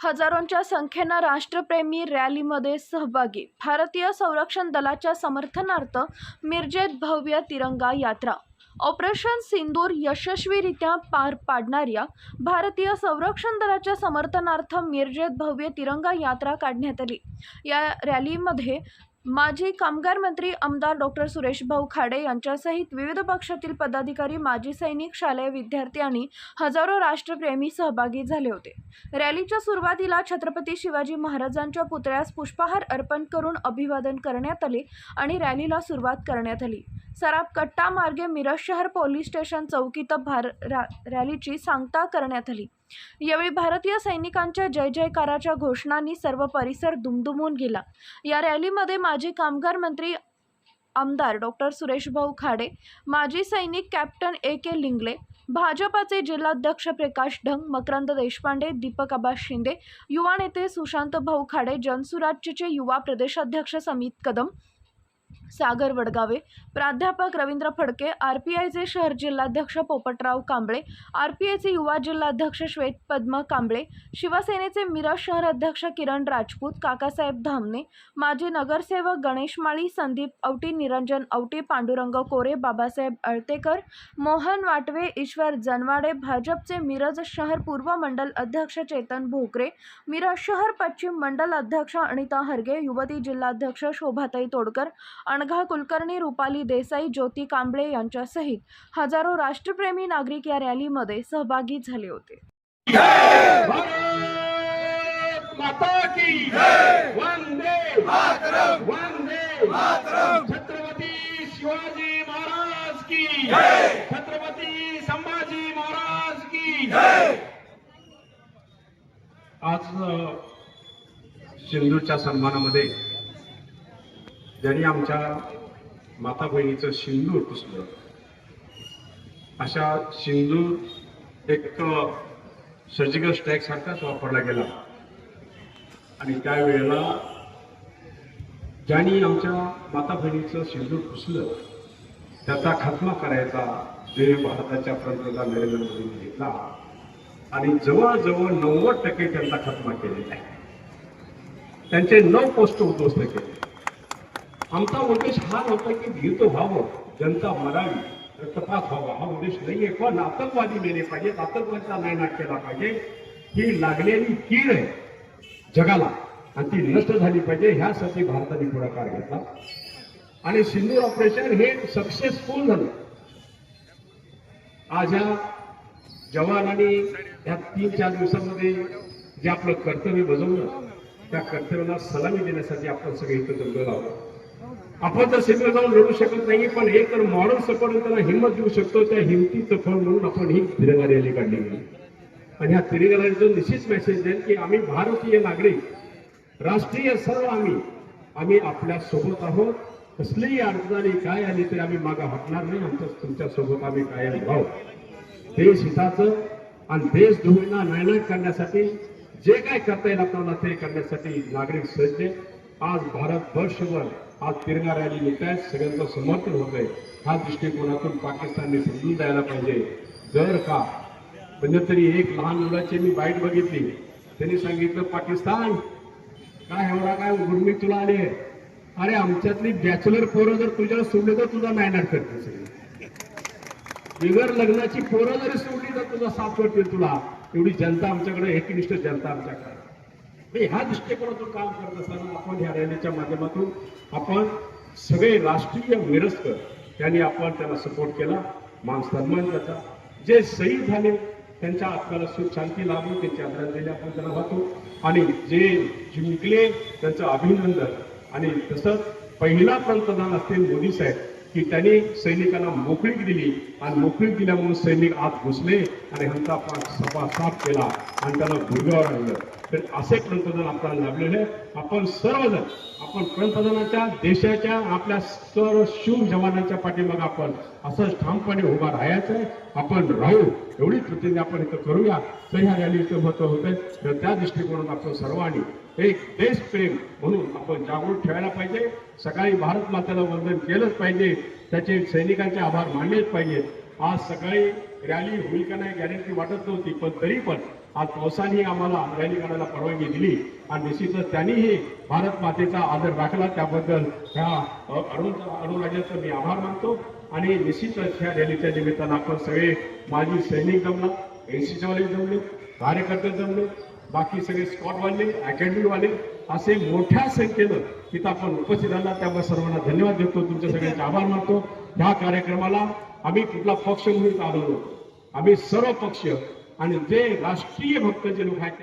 हजारोंच्या संख्येनं राष्ट्रप्रेमी रॅलीमध्ये सहभागी भारतीय संरक्षण दलाच्या समर्थनार्थ मिरजेत भव्य तिरंगा यात्रा. ऑपरेशन सिंदूर यशस्वीरित्या पार पाडणाऱ्या भारतीय संरक्षण दलाच्या समर्थनार्थ मिरजेत भव्य तिरंगा यात्रा काढण्यात आली. या रॅलीमध्ये माजी कामगार मंत्री आमदार डॉक्टर सुरेश भाऊ खाडे यांच्यासहित विविध पक्षातील पदाधिकारी माजी सैनिक शालेय विद्यार्थी आणि हजारो राष्ट्रप्रेमी सहभागी झाले होते. रॅलीच्या सुरुवातीला छत्रपती शिवाजी महाराजांच्या पुतळ्यास पुष्पहार अर्पण करून अभिवादन करण्यात आले आणि रॅलीला सुरुवात करण्यात आली. सराफ कट्टा मार्गे मिरज शहर पोलीस स्टेशन चौकीत भार रा रॅलीची सांगता करण्यात आली. यावेळी भारतीय सैनिकांच्या जय जयकाराच्या घोषणांनी सर्व परिसर दुमदुमून गेला. या रॅलीमध्ये माजी कामगार मंत्री आमदार डॉक्टर सुरेशभाऊ खाडे माजी सैनिक कॅप्टन ए के लिंगले भाजपाचे जिल्हाध्यक्ष प्रकाश ढंग मकरंद देशपांडे दीपक आबा शिंदे युवा नेते सुशांत भाऊ खाडे जनसुराज्यचे युवा प्रदेशाध्यक्ष समित कदम सागर वडगावे. प्राध्यापक रवींद्र फडके आर पी आयचे शहर जिल्हाध्यक्ष पोपटराव कांबळे आर पी आयचे युवा जिल्हाध्यक्ष श्वेत पद्म कांबळे शिवसेनेचे मिरज शहर अध्यक्ष किरण राजपूत काकासाहेब धामणे माजी नगरसेवक गणेश माळी संदीप औटी निरंजन औटी पांडुरंग कोरे बाबासाहेब अळतेकर मोहन वाटवे ईश्वर जनवाडे भाजपचे मिरज शहर पूर्व मंडल अध्यक्ष चेतन भोकरे मिरज शहर पश्चिम मंडल अध्यक्ष अनिता हरगे युवती जिल्हाध्यक्ष शोभाताई तोडकर अणघा कुलकर्णी रुपाली देसाई ज्योती कांबळे यांच्यासहित हजारो राष्ट्रप्रेमी नागरिक या रॅलीमध्ये सहभागी झाले होते. छत्रपती शिवाजी महाराज की छत्रपती संभाजी महाराज की आज सिंधूच्या सन्मानामध्ये ज्यांनी आमच्या माता बहिणीचं सिंदूर पुसलं. अशा सिंदूर एक सर्जिकल स्ट्राईक सारखाच वापरला गेला. आणि त्यावेळेला ज्यांनी आमच्या माता बहिणीचं सिंदूर पुसलं त्याचा खात्मा करायचा जे भारताच्या पंतप्रधान नरेंद्र मोदींनी घेतला. आणि जवळजवळ नव्वद टक्के त्यांचा खात्मा केलेला आहे. त्यांचे नऊ पोस्ट उद्ध्वस्त केले. आमचा उद्देश हा होता की भीत व्हावं जनता मरावी रक्तपात व्हावा. हा उद्देश नाहीये. पण आतंकवादी मेले पाहिजे आतंकवादीचा नायनाट केला पाहिजे. ही लागलेली कीड आहे जगाला. आणि ती नष्ट झाली पाहिजे. ह्यासाठी भारताने पुढाकार घेतला. आणि सिंदूर ऑपरेशन हे सक्सेसफुल झालं. आज ह्या जवानांनी या तीन चार दिवसामध्ये जे आपलं कर्तव्य बजावलं त्या कर्तव्याला सलामी देण्यासाठी आपण सगळे इथं जमलेलो आहोत आपण तर सिंदूर जाऊन लढू शकत नाही पण एक तर मॉडर्न सपोर्ट त्यांना हिंमत देऊ शकतो त्या हिमतीचं फळ म्हणून आपण ही तिरंगा रॅली काढली गेली. आणि ह्या तिरंगा रॅलीचा निश्चित मेसेज देईल की आम्ही भारतीय नागरिक राष्ट्रीय सर्व आम्ही आम्ही आपल्यासोबत आहोत. कसलीही अडचण आली काय आली तरी आम्ही मागं हटणार नाही आमच्या तुमच्यासोबत आम्ही कायम भाऊ देश हिताचं आणि देश धुळींना नायनाट करण्यासाठी जे काय करता येईल आपल्याला ते करण्यासाठी नागरिक सज्ज. आज भारत वर्षभर आज तिरंगा रॅली निघत आहेत सगळ्यांचं समर्थन होत आहे हा दृष्टिकोनातून पाकिस्तानने समजून द्यायला पाहिजे. जर का म्हणजे तरी एक लहान मुलाची मी बाईट बघितली. त्यांनी सांगितलं पाकिस्तान काय एवढा काय उर्मी तुला आले अरे आमच्यातली बॅचलर पोरं जर तुझ्याला सोडले तर तुझा नायनाट करते सगळी. बिगर लग्नाची पोरं जरी सोडली तर तुझा साथ करतील तुला. एवढी जनता आमच्याकडे एकनिष्ठ जनता आमच्याकडे ह्या दृष्टिकोनातून काम करत असताना आपण ह्या रॅलीच्या माध्यमातून आपण सगळे राष्ट्रीय विरस्कर त्यांनी आपण त्याला सपोर्ट केला. मान सन्मान त्याचा. जे शहीद झाले त्यांच्या आत्म्याला सुख शांती लाभू त्यांची आदरांजली आपण त्यांना वाहतो. आणि जे जिंकले त्यांचं अभिनंदन. आणि तसंच पहिला पंतप्रधान असतील मोदी साहेब की त्यांनी सैनिकांना मोकळीक दिली. आणि मोकळीक दिल्यामुळे सैनिक आत घुसले आणि ह्यांचा पाक सपा साफ केला आणि त्यांना गुडघ्यावर आणलं. तर असे पंतप्रधान आपल्याला लाभलेले आपण सर्वजण आपण पंतप्रधानाच्या देशाच्या आपल्या सर्व शूर जवानांच्या पाठीमागे आपण असंच ठामपणे उभा राहायचं आहे. आपण राहू. एवढी प्रतिज्ञा आपण इथं करूया. तर ह्या रॅलीचं महत्त्व होतंय. तर त्या दृष्टिकोनातून आपण सर्वांनी एक देशप्रेम म्हणून आपण जागृत ठेवायला पाहिजे. सकाळी भारत मातेला वंदन केलंच पाहिजे. त्याचे सैनिकांचे आभार मानलेच पाहिजेत आज सकाळी रॅली होईल का नाही गॅरंटी वाटत नव्हती पण तरी पण आज पावसाने आम्हाला रॅली करायला परवानगी दिली. आणि निश्चितच त्यांनीही भारत मातेचा आदर राखला. त्याबद्दल ह्या अरुण अरुणराजांचा मी आभार मानतो. आणि निश्चितच ह्या रॅलीच्या निमित्तानं आपण सगळे माजी सैनिक जमला एनसीचे वाले जमले कार्यकर्ते जमले बाकी सगळे स्कॉटवाले अकॅडमीवाले असे मोठ्या संख्येनं तिथं आपण उपस्थित झाला त्यामुळे सर्वांना धन्यवाद देतो. तुमच्या सगळ्यांचे आभार मानतो. ह्या कार्यक्रमाला आम्ही कुठला पक्ष म्हणून आलो आम्ही सर्व पक्ष आणि जे राष्ट्रीय भक्त जे लोक आहेत